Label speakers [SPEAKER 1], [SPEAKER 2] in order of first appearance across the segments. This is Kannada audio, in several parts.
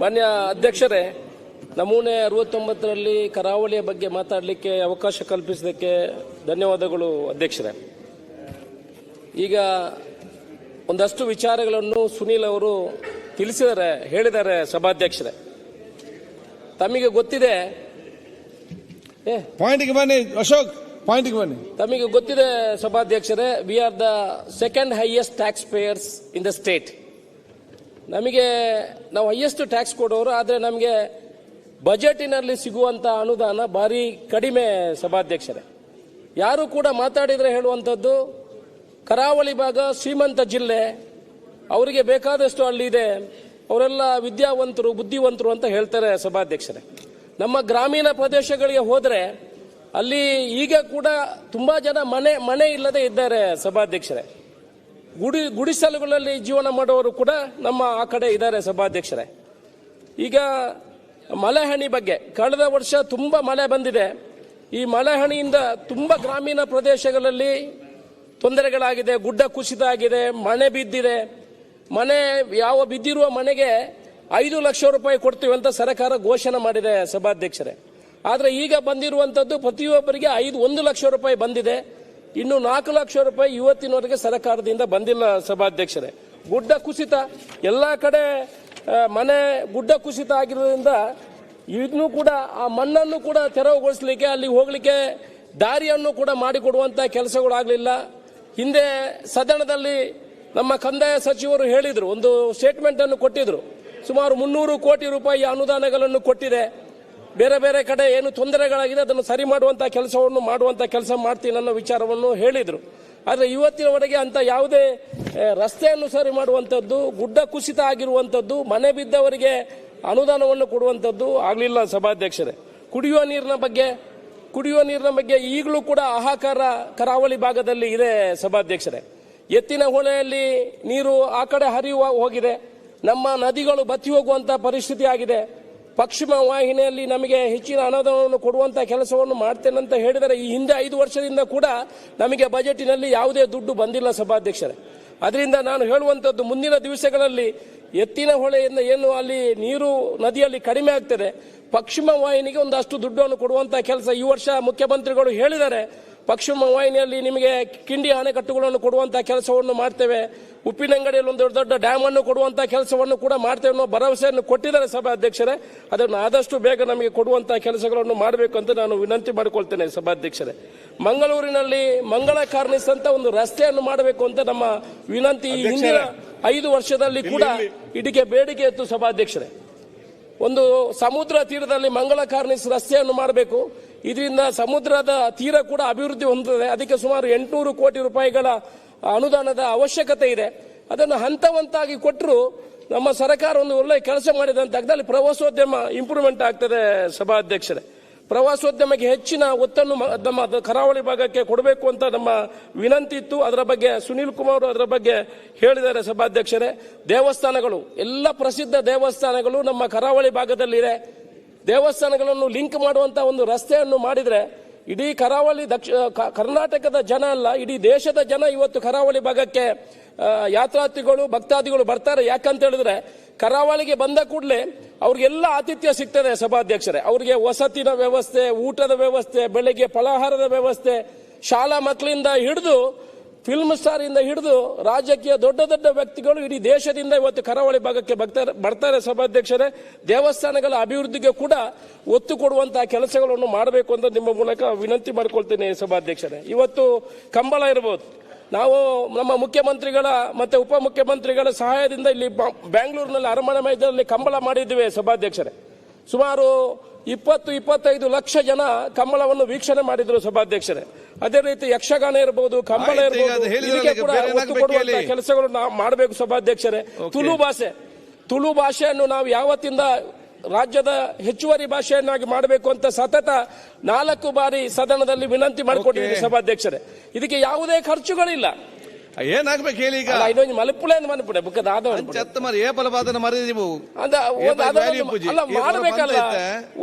[SPEAKER 1] ಮಾನ್ಯ ಅಧ್ಯಕ್ಷರೇ ನಮೂನೆ ಅರವತ್ತೊಂಬತ್ತರಲ್ಲಿ ಕರಾವಳಿಯ ಬಗ್ಗೆ ಮಾತಾಡಲಿಕ್ಕೆ ಅವಕಾಶ ಕಲ್ಪಿಸಿದ್ದಕ್ಕೆ ಧನ್ಯವಾದಗಳು ಅಧ್ಯಕ್ಷರೇ. ಈಗ ಒಂದಷ್ಟು ವಿಚಾರಗಳನ್ನು ಸುನೀಲ್ ಅವರು ತಿಳಿಸಿದ್ದಾರೆ ಹೇಳಿದ್ದಾರೆ ಸಭಾಧ್ಯಕ್ಷರೇ. ತಮಗೆ ಗೊತ್ತಿದೆ ಏ
[SPEAKER 2] ಪಾಯಿಂಟ್ಗೆ ಬನ್ನಿ ಅಶೋಕ್ ಪಾಯಿಂಟ್ಗೆ ಬನ್ನಿ.
[SPEAKER 1] ತಮಗೆ ಗೊತ್ತಿದೆ ಸಭಾಧ್ಯಕ್ಷರೇ we are the second highest tax payers in the state ನಮಗೆ ನಾವು ಹೈಯೆಸ್ಟ್ ಟ್ಯಾಕ್ಸ್ ಕೊಡೋರು, ಆದರೆ ನಮಗೆ ಬಜೆಟಿನಲ್ಲಿ ಸಿಗುವಂಥ ಅನುದಾನ ಭಾರಿ ಕಡಿಮೆ ಸಭಾಧ್ಯಕ್ಷರೇ. ಯಾರು ಕೂಡ ಮಾತಾಡಿದರೆ ಹೇಳುವಂಥದ್ದು, ಕರಾವಳಿ ಭಾಗ ಶ್ರೀಮಂತ ಜಿಲ್ಲೆ, ಅವರಿಗೆ ಬೇಕಾದಷ್ಟು ಅಲ್ಲಿದೆ ಅವರೆಲ್ಲ ವಿದ್ಯಾವಂತರು, ಬುದ್ಧಿವಂತರು ಅಂತ ಹೇಳ್ತಾರೆ ಸಭಾಧ್ಯಕ್ಷರೇ. ನಮ್ಮ ಗ್ರಾಮೀಣ ಪ್ರದೇಶಗಳಿಗೆ ಹೋದರೆ, ಅಲ್ಲಿ ಈಗ ಕೂಡ ತುಂಬಾ ಜನ ಮನೆ ಮನೆ ಇಲ್ಲದೆ ಇದ್ದಾರೆ ಸಭಾಧ್ಯಕ್ಷರೇ. ಗುಡಿ ಗುಡಿಸಲುಗಳಲ್ಲಿ ಜೀವನ ಮಾಡುವವರು ಕೂಡ ನಮ್ಮ ಆ ಕಡೆ ಇದ್ದಾರೆ ಸಭಾಧ್ಯಕ್ಷರೇ. ಈಗ ಮಲೆಹಣಿ ಬಗ್ಗೆ, ಕಳೆದ ವರ್ಷ ತುಂಬ ಮಳೆ ಬಂದಿದೆ. ಈ ಮಲೆಹಣಿಯಿಂದ ತುಂಬ ಗ್ರಾಮೀಣ ಪ್ರದೇಶಗಳಲ್ಲಿ ತೊಂದರೆಗಳಾಗಿದೆ, ಗುಡ್ಡ ಕುಸಿತ ಆಗಿದೆ ಮನೆ ಬಿದ್ದಿದೆ. ಮನೆ, ಯಾವ ಬಿದ್ದಿರುವ ಮನೆಗೆ ಐದು ಲಕ್ಷ ರೂಪಾಯಿ ಕೊಡ್ತೀವಿ ಅಂತ ಸರ್ಕಾರ ಘೋಷಣೆ ಮಾಡಿದೆ ಸಭಾಧ್ಯಕ್ಷರೇ. ಆದರೆ ಈಗ ಬಂದಿರುವಂಥದ್ದು ಪ್ರತಿಯೊಬ್ಬರಿಗೆ ಐದು, ಒಂದು ಲಕ್ಷ ರೂಪಾಯಿ ಬಂದಿದೆ. ಇನ್ನು ನಾಲ್ಕು ಲಕ್ಷ ರೂಪಾಯಿ ಇವತ್ತಿನವರೆಗೆ ಸರ್ಕಾರದಿಂದ ಬಂದಿಲ್ಲ ಸಭಾಧ್ಯಕ್ಷರೇ. ಗುಡ್ಡ ಕುಸಿತ, ಎಲ್ಲ ಕಡೆ ಮನೆ ಗುಡ್ಡ ಕುಸಿತ ಆಗಿರೋದ್ರಿಂದ ಇನ್ನೂ ಕೂಡ ಆ ಮಣ್ಣನ್ನು ಕೂಡ ತೆರವುಗೊಳಿಸಲಿಕ್ಕೆ, ಅಲ್ಲಿ ಹೋಗಲಿಕ್ಕೆ ದಾರಿಯನ್ನು ಕೂಡ ಮಾಡಿಕೊಡುವಂತ ಕೆಲಸಗಳಾಗಲಿಲ್ಲ. ಹಿಂದೆ ಸದನದಲ್ಲಿ ನಮ್ಮ ಕಂದಾಯ ಸಚಿವರು ಹೇಳಿದರು, ಒಂದು ಸ್ಟೇಟ್ಮೆಂಟ್ ಅನ್ನು ಕೊಟ್ಟಿದ್ರು. ಸುಮಾರು ಮುನ್ನೂರು ಕೋಟಿ ರೂಪಾಯಿ ಅನುದಾನಗಳನ್ನು ಕೊಟ್ಟಿದೆ. ಬೇರೆ ಬೇರೆ ಕಡೆ ಏನು ತೊಂದರೆಗಳಾಗಿದೆ, ಅದನ್ನು ಸರಿ ಮಾಡುವಂತ ಕೆಲಸವನ್ನು ಮಾಡುವಂತ ಕೆಲಸ ಮಾಡ್ತೀನಿ ಅನ್ನೋ ವಿಚಾರವನ್ನು ಹೇಳಿದರು. ಆದರೆ ಇವತ್ತಿನವರೆಗೆ ಅಂತ ಯಾವುದೇ ರಸ್ತೆಯನ್ನು ಸರಿ ಮಾಡುವಂಥದ್ದು, ಗುಡ್ಡ ಕುಸಿತ ಆಗಿರುವಂಥದ್ದು, ಮನೆ ಬಿದ್ದವರಿಗೆ ಅನುದಾನವನ್ನು ಕೊಡುವಂಥದ್ದು ಆಗಲಿಲ್ಲ ಸಭಾಧ್ಯಕ್ಷರೇ. ಕುಡಿಯುವ ನೀರಿನ ಬಗ್ಗೆ, ಕುಡಿಯುವ ನೀರಿನ ಬಗ್ಗೆ ಈಗಲೂ ಕೂಡ ಆಹಾಕಾರ ಕರಾವಳಿ ಭಾಗದಲ್ಲಿ ಇದೆ ಸಭಾಧ್ಯಕ್ಷರೇ. ಎತ್ತಿನ ಹೊಳೆಯಲ್ಲಿ ನೀರು ಆ ಕಡೆ ಹರಿಯುವ ಹೋಗಿದೆ. ನಮ್ಮ ನದಿಗಳು ಬತ್ತಿ ಹೋಗುವಂಥ ಪರಿಸ್ಥಿತಿ ಆಗಿದೆ. ಪಶ್ಚಿಮ ವಾಹಿನಿಯಲ್ಲಿ ನಮಗೆ ಹೆಚ್ಚಿನ ಅನುದಾನವನ್ನು ಕೊಡುವಂತ ಕೆಲಸವನ್ನು ಮಾಡ್ತೇನೆ ಅಂತ ಹೇಳಿದರೆ ಈ ಹಿಂದೆ ಐದು ವರ್ಷದಿಂದ ಕೂಡ ನಮಗೆ ಬಜೆಟಿನಲ್ಲಿ ಯಾವುದೇ ದುಡ್ಡು ಬಂದಿಲ್ಲ ಸಭಾಧ್ಯಕ್ಷರೇ. ಅದರಿಂದ ನಾನು ಹೇಳುವಂಥದ್ದು ಮುಂದಿನ ದಿವಸಗಳಲ್ಲಿ ಎತ್ತಿನ ಹೊಳೆಯಿಂದ ಏನು ಅಲ್ಲಿ ನೀರು ನದಿಯಲ್ಲಿ ಕಡಿಮೆ ಆಗ್ತದೆ ಪಶ್ಚಿಮ ವಾಹಿನಿಗೆ ಒಂದಷ್ಟು ದುಡ್ಡನ್ನು ಕೊಡುವಂತ ಕೆಲಸ ಈ ವರ್ಷ ಮುಖ್ಯಮಂತ್ರಿಗಳು ಹೇಳಿದ್ದಾರೆ ಪಶ್ಚಿಮ ವಾಹಿನಿಯಲ್ಲಿ ನಿಮಗೆ ಕಿಂಡಿ ಅಣೆಕಟ್ಟುಗಳನ್ನು ಕೊಡುವಂತ ಕೆಲಸವನ್ನು ಮಾಡ್ತೇವೆ. ಉಪ್ಪಿನಂಗಡಿಯಲ್ಲಿ ಒಂದು ದೊಡ್ಡ ಡ್ಯಾಮ್ ಅನ್ನು ಕೊಡುವಂತ ಕೆಲಸವನ್ನು ಕೂಡ ಮಾಡ್ತೇವೆ ಅನ್ನೋ ಭರವಸೆಯನ್ನು ಕೊಟ್ಟಿದ್ದಾರೆ ಸಭಾಧ್ಯಕ್ಷರೇ. ಅದನ್ನು ಆದಷ್ಟು ಬೇಗ ನಮಗೆ ಕೊಡುವಂತ ಕೆಲಸಗಳನ್ನು ಮಾಡಬೇಕು ಅಂತ ನಾನು ವಿನಂತಿ ಮಾಡಿಕೊಳ್ತೇನೆ ಸಭಾಧ್ಯಕ್ಷರೇ. ಮಂಗಳೂರಿನಲ್ಲಿ ಮಂಗಳ ಕಾರ್ನಿಸ್ ಅಂತ ಒಂದು ರಸ್ತೆಯನ್ನು ಮಾಡಬೇಕು ಅಂತ ನಮ್ಮ ವಿನಂತಿ ಹಿಂದಿನ ಐದು ವರ್ಷದಲ್ಲಿ ಕೂಡ ಇಡಿಕೆ ಬೇಡಿಕೆ ಇತ್ತು ಸಭಾಧ್ಯಕ್ಷರೇ. ಒಂದು ಸಮುದ್ರ ತೀರದಲ್ಲಿ ಮಂಗಳ ಕಾರ್ನಿಸ್ ರಸ್ತೆಯನ್ನು ಮಾಡಬೇಕು. ಇದರಿಂದ ಸಮುದ್ರದ ತೀರ ಕೂಡ ಅಭಿವೃದ್ಧಿ ಹೊಂದುತ್ತದೆ. ಅದಕ್ಕೆ ಸುಮಾರು ಎಂಟುನೂರು ಕೋಟಿ ರೂಪಾಯಿಗಳ ಅನುದಾನದ ಅವಶ್ಯಕತೆ ಇದೆ. ಅದನ್ನು ಹಂತ ಹಂತಾಗಿ ಕೊಟ್ಟರು ನಮ್ಮ ಸರ್ಕಾರ ಒಂದು ಒಳ್ಳೆ ಕೆಲಸ ಮಾಡಿದಂತ. ಅಂತ ಅದ್ರಲ್ಲಿ ಪ್ರವಾಸೋದ್ಯಮ ಇಂಪ್ರೂವ್ಮೆಂಟ್ ಆಗ್ತದೆ ಸಭಾಧ್ಯಕ್ಷರೇ. ಪ್ರವಾಸೋದ್ಯಮಕ್ಕೆ ಹೆಚ್ಚಿನ ಒತ್ತನ್ನು ನಮ್ಮ ಕರಾವಳಿ ಭಾಗಕ್ಕೆ ಕೊಡಬೇಕು ಅಂತ ನಮ್ಮ ವಿನಂತಿ ಇತ್ತು. ಅದರ ಬಗ್ಗೆ ಸುನೀಲ್ ಕುಮಾರ್ ಅದರ ಬಗ್ಗೆ ಹೇಳಿದ್ದಾರೆ ಸಭಾಧ್ಯಕ್ಷರೇ. ದೇವಸ್ಥಾನಗಳು, ಎಲ್ಲ ಪ್ರಸಿದ್ಧ ದೇವಸ್ಥಾನಗಳು ನಮ್ಮ ಕರಾವಳಿ ಭಾಗದಲ್ಲಿದೆ ದೇವಸ್ಥಾನಗಳನ್ನು ಲಿಂಕ್ ಮಾಡುವಂತ ಒಂದು ರಸ್ತೆಯನ್ನು ಮಾಡಿದ್ರೆ ಇಡೀ ಕರಾವಳಿ ದಕ್ಷ ಕ- ಕರ್ನಾಟಕದ ಜನ ಅಲ್ಲ, ಇಡೀ ದೇಶದ ಜನ ಇವತ್ತು ಕರಾವಳಿ ಭಾಗಕ್ಕೆ ಯಾತ್ರಾರ್ಥಿಗಳು, ಭಕ್ತಾದಿಗಳು ಬರ್ತಾರೆ. ಯಾಕಂತ ಹೇಳಿದ್ರೆ ಕರಾವಳಿಗೆ ಬಂದ ಕೂಡಲೇ ಅವ್ರಿಗೆಲ್ಲ ಆತಿಥ್ಯ ಸಿಗ್ತದೆ ಸಭಾಧ್ಯಕ್ಷರೇ. ಅವರಿಗೆ ವಸತಿನ ವ್ಯವಸ್ಥೆ, ಊಟದ ವ್ಯವಸ್ಥೆ, ಬೆಳಿಗ್ಗೆ ಫಲಾಹಾರದ ವ್ಯವಸ್ಥೆ, ಶಾಲಾ ಮಕ್ಕಳಿಂದ ಹಿಡಿದು ಫಿಲ್ಮ್ ಸ್ಟಾರ್ ಹಿಡಿದು ರಾಜಕೀಯ ದೊಡ್ಡ ದೊಡ್ಡ ವ್ಯಕ್ತಿಗಳು ಇಡೀ ದೇಶದಿಂದ ಇವತ್ತು ಕರಾವಳಿ ಭಾಗಕ್ಕೆ ಬರ್ತಾರೆ ಬರ್ತಾರೆ ಸಭಾಧ್ಯಕ್ಷರೇ. ದೇವಸ್ಥಾನಗಳ ಅಭಿವೃದ್ಧಿಗೆ ಕೂಡ ಒತ್ತು ಕೊಡುವಂತಹ ಕೆಲಸಗಳನ್ನು ಮಾಡಬೇಕು ಅಂತ ನಿಮ್ಮ ಮೂಲಕ ವಿನಂತಿ ಮಾಡಿಕೊಳ್ತೇನೆ ಸಭಾಧ್ಯಕ್ಷರೇ. ಇವತ್ತು ಕಂಬಳ ಇರಬಹುದು ನಾವು ನಮ್ಮ ಮುಖ್ಯಮಂತ್ರಿಗಳ ಮತ್ತೆ ಉಪಮುಖ್ಯಮಂತ್ರಿಗಳ ಸಹಾಯದಿಂದ ಇಲ್ಲಿ ಬ್ಯಾಂಗ್ಳೂರಿನಲ್ಲಿ ಅರಮನೆ ಮೈದಾನದಲ್ಲಿ ಕಂಬಳ ಮಾಡಿದ್ದೇವೆ ಸಭಾಧ್ಯಕ್ಷರೇ. ಸುಮಾರು ಇಪ್ಪತ್ತು, ಇಪ್ಪತ್ತೈದು ಲಕ್ಷ ಜನ ಕಂಬಳವನ್ನು ವೀಕ್ಷಣೆ ಮಾಡಿದರು ಸಭಾಧ್ಯಕ್ಷರೇ. ಅದೇ ರೀತಿ ಯಕ್ಷಗಾನ ಇರಬಹುದು ಕಂಬಳ ಇರಬಹುದು ಇದಕ್ಕೆ ಕೂಡ ಒತ್ತು ಕೆಲಸಗಳು ನಾವು ಮಾಡಬೇಕು ಸಭಾಧ್ಯಕ್ಷರೇ. ತುಳು ಭಾಷೆ. ತುಳು ಭಾಷೆಯನ್ನು ನಾವು ಯಾವತ್ತಿಂದ ರಾಜ್ಯದ ಹೆಚ್ಚುವರಿ ಭಾಷೆಯನ್ನಾಗಿ ಮಾಡಬೇಕು ಅಂತ ಸತತ ನಾಲ್ಕು ಬಾರಿ ಸದನದಲ್ಲಿ ವಿನಂತಿ ಮಾಡಿಕೊಟ್ಟಿದ್ದೀವಿ ಸಭಾಧ್ಯಕ್ಷರೇ. ಇದಕ್ಕೆ ಯಾವುದೇ ಖರ್ಚುಗಳಿಲ್ಲ.
[SPEAKER 2] ಏನಾಗ್ಬೇಕು ಹೇಳಿ ಈಗ?
[SPEAKER 1] ಅಲ್ಲ ಇದೊಂದು ಮಲಪುಳೆ ಅಂತ ಮನಪುಡೆ ಬುಕ್ಕದ ಆದ
[SPEAKER 2] ಚತ್ತ ಮರಿ ಏ ಬಾದನ ಮರಿ ನೀವು.
[SPEAKER 1] ಅದ ಒಂದು ಅಲ್ಲ ಮಾಡಬೇಕಲ್ಲ.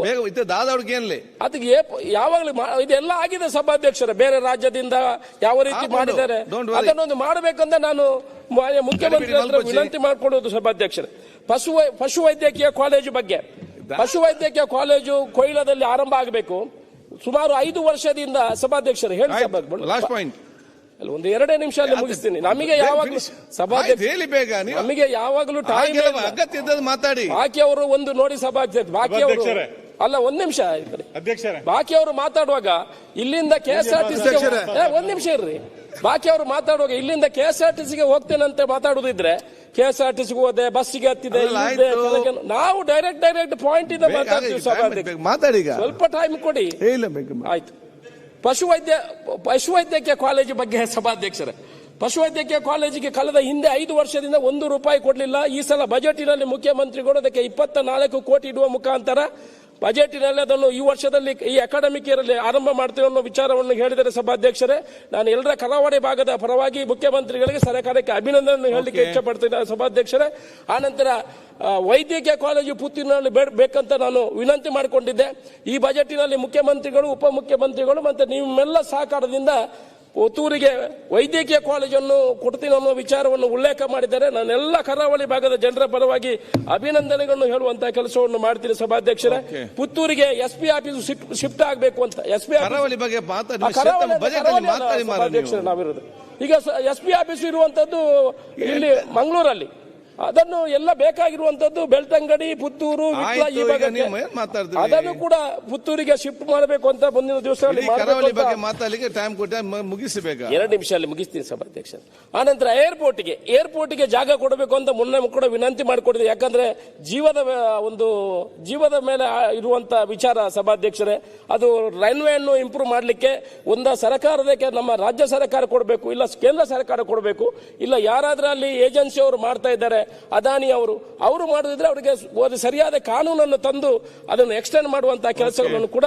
[SPEAKER 2] ಬೇಗ ಇತ್ತೆ ದಾದ ಹುಡುಗಿ ಏನ್ಲಿ?
[SPEAKER 1] ಅದಕ್ಕೆ ಏಪ್- ಯಾವಾಗಲೂ ಮಾ- ಇದೆಲ್ಲ ಆಗಿದೆ ಸಭಾಧ್ಯಕ್ಷರ ಬೇರೆ ರಾಜ್ಯದಿಂದ ಯಾವ ರೀತಿ. ಮಾಡಿದ್ದಾರೆ.
[SPEAKER 2] Don't worry.
[SPEAKER 1] ಅದನ್ನೊಂದು ಮಾಡಬೇಕಂತ ನಾನು ಮಾನ್ಯ ಮುಖ್ಯಮಂತ್ರಿ ಹತ್ರ
[SPEAKER 2] ಮಲ್ಪಚ್ಚಿ.
[SPEAKER 1] ವಿನಂತಿ ಮಾಡ್ಕೊಳ್ಳೋದು ಸಭಾಧ್ಯಕ್ಷರ. ಪಶು ವೈ- ಪಶುವೈದ್ಯಕೀಯ ಕಾಲೇಜು ಬಗ್ಗೆ. ಪಶು ವೈದ್ಯಕೀಯ ಕಾಲೇಜು ಕೊಯ್ಲದಲ್ಲಿ ಆರಂಭ ಆಗಬೇಕು. ಸುಮಾರು ಐದು ವರ್ಷದಿಂದ ಸಭಾಧ್ಯಕ್ಷರು ಹೇಳಿ.
[SPEAKER 2] ಲಾಸ್ಟ್ ಪಾಯಿಂಟ್
[SPEAKER 1] ಅಲ್ಲ, ಒಂದು ಎರಡೇ ನಿಮಿಷ ಅಲ್ಲಿ ಮುಗಿಸ್ತೀನಿ. ನಮಗೆ ಯಾವಾಗಲೂ ಸಭಾಧ್ಯಕ್ಷ
[SPEAKER 2] ಹೇಳಿ ಬೇಗ ನೀವು
[SPEAKER 1] ನಮಗೆ ಯಾವಾಗಲೂ ಟೈಮ್
[SPEAKER 2] ಅಗತ್ಯ ಇದ್ದದ್ದು ಮಾತಾಡಿ.
[SPEAKER 1] ಬಾಕಿ ಅವರು ಒಂದು ನೋಡಿ ಸಭಾಧ್ಯಕ್ಷ ಬಾಕಿ ಅವರು ಅಲ್ಲ ಒಂದ್ ನಿಮಿಷ ಅಧ್ಯಕ್ಷ
[SPEAKER 3] ಅಧ್ಯಕ್ಷರೇ.
[SPEAKER 1] ಬಾಕಿ ಅವರು ಮಾತಾಡುವಾಗ ಇಲ್ಲಿಂದ K S R T
[SPEAKER 2] C
[SPEAKER 1] ಒಂದ್ ನಿಮಿಷ ಇರ್ರಿ. ಬಾಕಿ ಅವರು ಮಾತಾಡುವಾಗ ಇಲ್ಲಿಂದ ಕೆ ಎಸ್ ಆರ್ ಟಿ ಸಿಗೆ ಹೋಗ್ತೇನಂತೆ ಮಾತಾಡುದಿದ್ರೆ ಕೆ ಎಸ್ ಆರ್ ಟಿ ಸಿಗೆ ಹೋದೆ ಬಸ್ಸಿಗೆ ಹತ್ತಿದೆ ನಾವು ಡೈರೆಕ್ಟ್ ಡೈರೆಕ್ಟ್ ಪಾಯಿಂಟ್ ಇಂದ ಮಾತಾಡ್ತೀವಿ ಸಭಾಧ್ಯಕ್ಷ.
[SPEAKER 2] ಮಾತಾಡಿ
[SPEAKER 1] ಸ್ವಲ್ಪ ಟೈಮ್ ಕೊಡಿ. ಆಯ್ತು. ಪಶುವೈದ್ಯ ಪಶುವೈದ್ಯಕೀಯ ಕಾಲೇಜು ಬಗ್ಗೆ ಸಭಾಧ್ಯಕ್ಷರೇ. ಪಶುವೈದ್ಯಕೀಯ ಕಾಲೇಜಿಗೆ ಕಳೆದ ಹಿಂದೆ ಐದು ವರ್ಷದಿಂದ ಒಂದು ರೂಪಾಯಿ ಕೊಡಲಿಲ್ಲ. ಈ ಸಲ ಬಜೆಟಿನಲ್ಲಿ ಮುಖ್ಯಮಂತ್ರಿಗಳು ಅದಕ್ಕೆ ಇಪ್ಪತ್ತ ನಾಲ್ಕು ಕೋಟಿ ಇಡುವ ಮುಖಾಂತರ ಬಜೆಟಿನಲ್ಲಿ ಅದನ್ನು ಈ ವರ್ಷದಲ್ಲಿ ಈ ಅಕಾಡೆಮಿಕ್ ಇಯರ್ ಅಲ್ಲಿ ಆರಂಭ ಮಾಡ್ತೇವೆ ಅನ್ನೋ ವಿಚಾರವನ್ನು ಹೇಳಿದರೆ ಸಭಾಧ್ಯಕ್ಷರೇ. ನಾನು ಎಲ್ಲರ ಕರಾವಳಿ ಭಾಗದ ಪರವಾಗಿ ಮುಖ್ಯಮಂತ್ರಿಗಳಿಗೆ ಸರ್ಕಾರಕ್ಕೆ ಅಭಿನಂದನೆ ಹೇಳಲಿಕ್ಕೆ ಇಷ್ಟಪಡ್ತೇನೆ ಸಭಾಧ್ಯಕ್ಷರೇ. ಆನಂತರ ವೈದ್ಯಕೀಯ ಕಾಲೇಜು ಪುತ್ತಿನಲ್ಲಿ ಬೇಡ- ಬೇಕಂತ ನಾನು ವಿನಂತಿ ಮಾಡಿಕೊಂಡಿದ್ದೆ. ಈ ಬಜೆಟಿನಲ್ಲಿ ಮುಖ್ಯಮಂತ್ರಿಗಳು ಉಪಮುಖ್ಯಮಂತ್ರಿಗಳು ಮತ್ತು ನಿಮ್ಮೆಲ್ಲ ಸಹಕಾರದಿಂದ ಪುತ್ತೂರಿಗೆ ವೈದ್ಯಕೀಯ ಕಾಲೇಜನ್ನು ಕೊಡ್ತೀನಿ ಅನ್ನೋ ವಿಚಾರವನ್ನು ಉಲ್ಲೇಖ ಮಾಡಿದ್ದಾರೆ. ನಾನೆಲ್ಲ ಕರಾವಳಿ ಭಾಗದ ಜನರ ಪರವಾಗಿ ಅಭಿನಂದನೆಗಳನ್ನು ಹೇಳುವಂತಹ ಕೆಲಸವನ್ನು ಮಾಡ್ತೀನಿ ಸಭಾಧ್ಯಕ್ಷರೇ. ಪುತ್ತೂರಿಗೆ ಎಸ್ ಪಿ ಆಫೀಸ್ ಶಿಫ್ಟ್ ಆಗಬೇಕು ಅಂತ ಎಸ್ ಪಿ
[SPEAKER 2] ಕರಾವಳಿ ಬಗ್ಗೆ
[SPEAKER 1] ನಾವಿರೋದು. ಈಗ ಎಸ್ ಪಿ ಆಫೀಸ್ ಇರುವಂತದ್ದು ಇಲ್ಲಿ ಮಂಗಳೂರಲ್ಲಿ. ಅದನ್ನು ಎಲ್ಲ ಬೇಕಾಗಿರುವಂತದ್ದು ಬೆಳ್ತಂಗಡಿ ಪುತ್ತೂರು ಈ ಭಾಗಕ್ಕೆ. ಅದನ್ನು ಕೂಡ ಪುತ್ತೂರಿಗೆ ಶಿಫ್ಟ್ ಮಾಡಬೇಕು ಅಂತ ಮುಂದಿನ ದಿವಸಗಳಲ್ಲಿ
[SPEAKER 2] ಮಾತಾಡಲಿಕ್ಕೆ ಟೈಮ್ ಕೊಟ್ಟ ಮುಗಿಸಬೇಕು?
[SPEAKER 1] ಎರಡು ನಿಮಿಷ ಅಲ್ಲಿ ಮುಗಿಸ್ತೀನಿ ಸಭಾಧ್ಯಕ್ಷ ಆನಂತರ ಏರ್ಪೋರ್ಟ್ಗೆ ಏರ್ಪೋರ್ಟ್ಗೆ ಜಾಗ ಕೊಡಬೇಕು ಅಂತ ಮುನ್ನ ಕೂಡ ವಿನಂತಿ ಮಾಡಿಕೊಟ್ಟಿದೆ ಯಾಕಂದ್ರೆ ಜೀವದ ಒಂದು ಜೀವದ ಮೇಲೆ ಇರುವಂತ ವಿಚಾರ ಸಭಾಧ್ಯಕ್ಷರೇ ಅದು ರೈಲ್ವೆ ಅನ್ನು ಇಂಪ್ರೂವ್ ಮಾಡಲಿಕ್ಕೆ ಒಂದ ಸರ್ಕಾರದಕ್ಕೆ ನಮ್ಮ ರಾಜ್ಯ ಸರ್ಕಾರ ಕೊಡಬೇಕು ಇಲ್ಲ ಕೇಂದ್ರ ಸರ್ಕಾರ ಕೊಡಬೇಕು ಇಲ್ಲ ಯಾರಾದ್ರೂ ಅಲ್ಲಿ ಏಜೆನ್ಸಿ ಅವರು ಮಾಡ್ತಾ ಇದ್ದಾರೆ ಅದಾನಿ ಅವರು. ಅವರು ಮಾಡೋದಿದ್ರೆ ಅವರಿಗೆ ಒಂದು ಸರಿಯಾದ ಕಾನೂನನ್ನು ತಂದು ಅದನ್ನು ಎಕ್ಸ್ಟೆಂಡ್ ಮಾಡುವಂತಹ ಕೆಲಸಗಳನ್ನು ಕೂಡ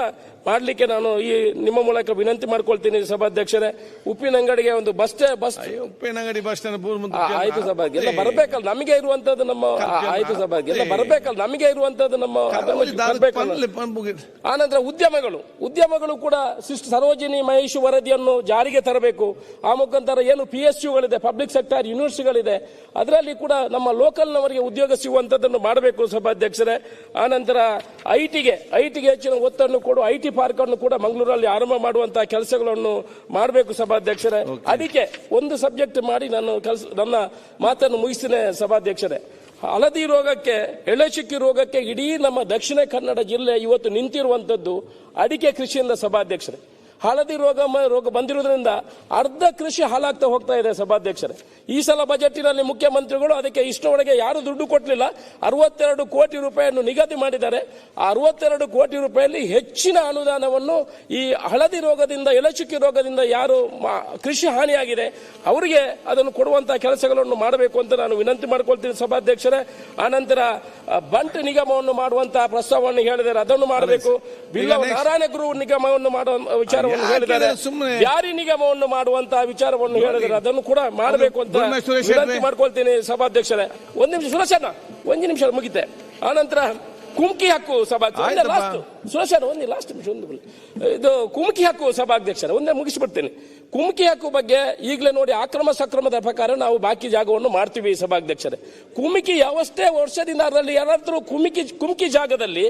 [SPEAKER 1] ಮಾಡಲಿಕ್ಕೆ ನಾನು ಈ ನಿಮ್ಮ ಮೂಲಕ ವಿನಂತಿ ಮಾಡ್ಕೊಳ್ತೀನಿ ಸಭಾಧ್ಯಕ್ಷರೇ. ಉಪ್ಪಿನ ಅಂಗಡಿಗೆ ಒಂದು bus bus
[SPEAKER 2] Uppinangadi bus stand
[SPEAKER 1] ಆಯ್ತು ಸಭಾಗಿ ಎಲ್ಲ ಬರಬೇಕಲ್ಲ ನಮಗೆ ಇರುವಂತದ್ದು ನಮ್ಮ ಆಯ್ತು ಸಭಾಗಿ ಎಲ್ಲ ಬರಬೇಕಲ್ಲ ನಮಗೆ ಇರುವಂತದ್ದು ನಮ್ಮ ಆನಂತರ ಉದ್ಯಮಗಳು. ಉದ್ಯಮಗಳು ಕೂಡ ಸರೋಜಿನಿ ಮಹೇಶ್ ವರದಿಯನ್ನು ಜಾರಿಗೆ ತರಬೇಕು. ಆ ಮುಖಾಂತರ ಏನು ಪಿ ಎಸ್ ಯುಗಳಿದೆ ಪಬ್ಲಿಕ್ ಸೆಕ್ಟರ್ ಯೂನಿವರ್ಸಿಟಿಗಳಿದೆ ಅದರಲ್ಲಿ ಕೂಡ ನಮ್ಮ ಲೋಕಲ್ನವರಿಗೆ ಉದ್ಯೋಗ ಸಿಗುವಂಥದ್ದನ್ನು ಮಾಡಬೇಕು ಸಭಾಧ್ಯಕ್ಷರೇ. ಆನಂತರ ಐ ಟಿಗೆ ಐ ಟಿಗೆ ಹೆಚ್ಚಿನ ಒತ್ತನ್ನು ಕೊಡು ಐ ಟಿ ಪಾರ್ಕ್ ಅನ್ನು ಕೂಡ ಮಂಗಳೂರಲ್ಲಿ ಆರಂಭ ಮಾಡುವಂತಹ ಕೆಲಸಗಳನ್ನು ಮಾಡಬೇಕು ಸಭಾಧ್ಯಕ್ಷರೇ. ಅದಕ್ಕೆ ಒಂದು ಸಬ್ಜೆಕ್ಟ್ ಮಾಡಿ ನಾನು ಕೆಲಸ ನನ್ನ ಮಾತನ್ನು ಮುಗಿಸ್ತೇನೆ ಸಭಾಧ್ಯಕ್ಷರೇ. ಹಳದಿ ರೋಗಕ್ಕೆ ಎಳೆಚುಕ್ಕಿ ರೋಗಕ್ಕೆ ಇಡೀ ನಮ್ಮ ದಕ್ಷಿಣ ಕನ್ನಡ ಜಿಲ್ಲೆ ಇವತ್ತು ನಿಂತಿರುವಂಥದ್ದು ಅಡಿಕೆ ಕೃಷಿಯಿಂದ ಸಭಾಧ್ಯಕ್ಷರೇ. ಹಳದಿ ರೋಗ ರೋಗ ಬಂದಿರೋದ್ರಿಂದ ಅರ್ಧ ಕೃಷಿ ಹಾಳಾಗ್ತಾ ಹೋಗ್ತಾ ಇದೆ ಸಭಾಧ್ಯಕ್ಷರೇ. ಈ ಸಲ ಬಜೆಟ್ನಲ್ಲಿ ಮುಖ್ಯಮಂತ್ರಿಗಳು ಅದಕ್ಕೆ ಇಷ್ಟರೊಳಗೆ ಯಾರು ದುಡ್ಡು ಕೊಟ್ಟಲಿಲ್ಲ ಅರವತ್ತೆರಡು ಕೋಟಿ ರೂಪಾಯಿಯನ್ನು ನಿಗದಿ ಮಾಡಿದ್ದಾರೆ. ಆ ಅರವತ್ತೆರಡು ಕೋಟಿ ರೂಪಾಯಿಯಲ್ಲಿ ಹೆಚ್ಚಿನ ಅನುದಾನವನ್ನು ಈ ಹಳದಿ ರೋಗದಿಂದ ಎಲೆಚುಕ್ಕಿ ರೋಗದಿಂದ ಯಾರು ಕೃಷಿ ಹಾನಿಯಾಗಿದೆ ಅವರಿಗೆ ಅದನ್ನು ಕೊಡುವಂತಹ ಕೆಲಸಗಳನ್ನು ಮಾಡಬೇಕು ಅಂತ ನಾನು ವಿನಂತಿ ಮಾಡ್ಕೊಳ್ತೀನಿ ಸಭಾಧ್ಯಕ್ಷರೇ. ಆನಂತರ ಬಂಟ್ ನಿಗಮವನ್ನು ಮಾಡುವಂತಹ ಪ್ರಸ್ತಾವವನ್ನು ಹೇಳಿದರೆ ಅದನ್ನು ಮಾಡಬೇಕು. ಬಿಲ್ಲ ನಾರಾಯಣ ಗುರು ನಿಗಮವನ್ನು ಮಾಡುವ ವಿಚಾರವನ್ನು ಹೇಳಿದ್ದಾರೆ
[SPEAKER 2] ಇದನ್ನು
[SPEAKER 1] ನಿಗಮವನ್ನು ಮಾಡುವಂತಹ ವಿಚಾರವನ್ನು ಹೇಳಿದ್ರೆ? ಅದನ್ನು ಕೂಡ ಮಾಡಬೇಕು ಅಂತ ಮಾಡ್ಕೊಳ್ತೀನಿ ಸಭಾಧ್ಯಕ್ಷರೇ. ಒಂದ್ ನಿಮಿಷ ಸುರೇಶಣ್ಣ ಒಂದು ನಿಮಿಷ ಮುಗಿತೆ. ಆನಂತರ ಕುಮ್ಕಿ ಹಕ್ಕು ಸಭಾಧ್ಯಕ್ಷ ಒಂದೇ
[SPEAKER 2] ಒಂದ್
[SPEAKER 1] ಲಾಸ್ಟ್ ಸುರೇಶಣ್ಣ ಒಂದೇ ಲಾಸ್ಟ್ ನಿಮಿಷ ಒಂದು ಇದು ಕುಮ್ಕಿ ಹಕ್ಕು ಸಭಾಧ್ಯಕ್ಷರ. ಒಂದೇ ಮುಗಿಸ್ಬಿಡ್ತೀನಿ. ಕುಮ್ಕಿ ಹಕ್ಕು ಬಗ್ಗೆ ಈಗಲೇ ನೋಡಿ ಆಕ್ರಮ ಸಕ್ರಮದ ಪ್ರಕಾರ ನಾವು ಬಾಕಿ ಜಾಗವನ್ನು ಮಾಡ್ತೀವಿ ಸಭಾಧ್ಯಕ್ಷರೇ. ಕುಮ್ಕಿ ಯಾವಷ್ಟೇ ವರ್ಷದಿಂದ ಅದರಲ್ಲಿ ಯಾರಾದರೂ ಕುಮ್ಕಿ ಕುಮ್ಕಿ ಜಾಗದಲ್ಲಿ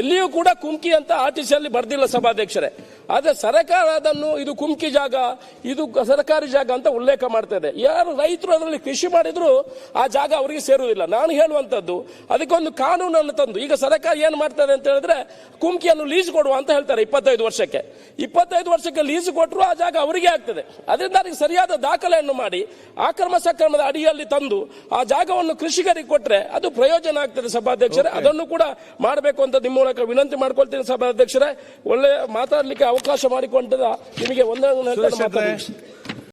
[SPEAKER 1] ಎಲ್ಲಿಯೂ ಕೂಡ ಕುಮ್ಕಿ ಅಂತ ಆರ್ಟಿಸಿಯಲ್ಲಿ ಬರ್ದಿಲ್ಲ ಸಭಾಧ್ಯಕ್ಷರೇ. ಆದರೆ ಸರ್ಕಾರ ಅದನ್ನು ಇದು ಕುಮ್ಕಿ ಜಾಗ, ಇದು ಸರ್ಕಾರಿ ಜಾಗ ಅಂತ ಉಲ್ಲೇಖ ಮಾಡ್ತಾ ಇದೆ. ಯಾರು ರೈತರು ಅದರಲ್ಲಿ ಕೃಷಿ ಮಾಡಿದ್ರು ಆ ಜಾಗ ಅವರಿಗೆ ಸೇರುವುದಿಲ್ಲ. ನಾನು ಹೇಳುವಂಥದ್ದು, ಅದಕ್ಕೊಂದು ಕಾನೂನನ್ನು ತಂದು, ಈಗ ಸರ್ಕಾರ ಏನು ಮಾಡ್ತದೆ ಅಂತ ಹೇಳಿದ್ರೆ ಕುಮ್ಕಿಯನ್ನು ಲೀಸ್ ಕೊಡುವ ಅಂತ ಹೇಳ್ತಾರೆ ಇಪ್ಪತ್ತೈದು ವರ್ಷಕ್ಕೆ. ಇಪ್ಪತ್ತೈದು ವರ್ಷಕ್ಕೆ ಲೀಸ್ ಕೊಟ್ಟರು ಆ ಜಾಗ ಅವರಿಗೆ ಆಗ್ತದೆ. ಅದರಿಂದ ಅದಕ್ಕೆ ಸರಿಯಾದ ದಾಖಲೆಯನ್ನು ಮಾಡಿ ಆಕ್ರಮ ಸಕ್ರಮದ ಅಡಿಯಲ್ಲಿ ತಂದು ಆ ಜಾಗವನ್ನು ಕೃಷಿಕರಿಗೆ ಕೊಟ್ಟರೆ ಅದು ಪ್ರಯೋಜನ ಆಗ್ತದೆ ಸಭಾಧ್ಯಕ್ಷರೇ. ಅದನ್ನು ಕೂಡ ಮಾಡಬೇಕು ಅಂತ ನಿಮ್ಮ ಮೂಲಕ ವಿನಂತಿ ಮಾಡ್ಕೊಳ್ತೀನಿ ಸಭಾಧ್ಯಕ್ಷರೇ. ಒಳ್ಳೆ ಮಾತಾಡಲಿಕ್ಕೆ ಅವಕಾಶ ಮಾಡಿಕೊಂಡ ನಿಮಗೆ ಒಂದೇ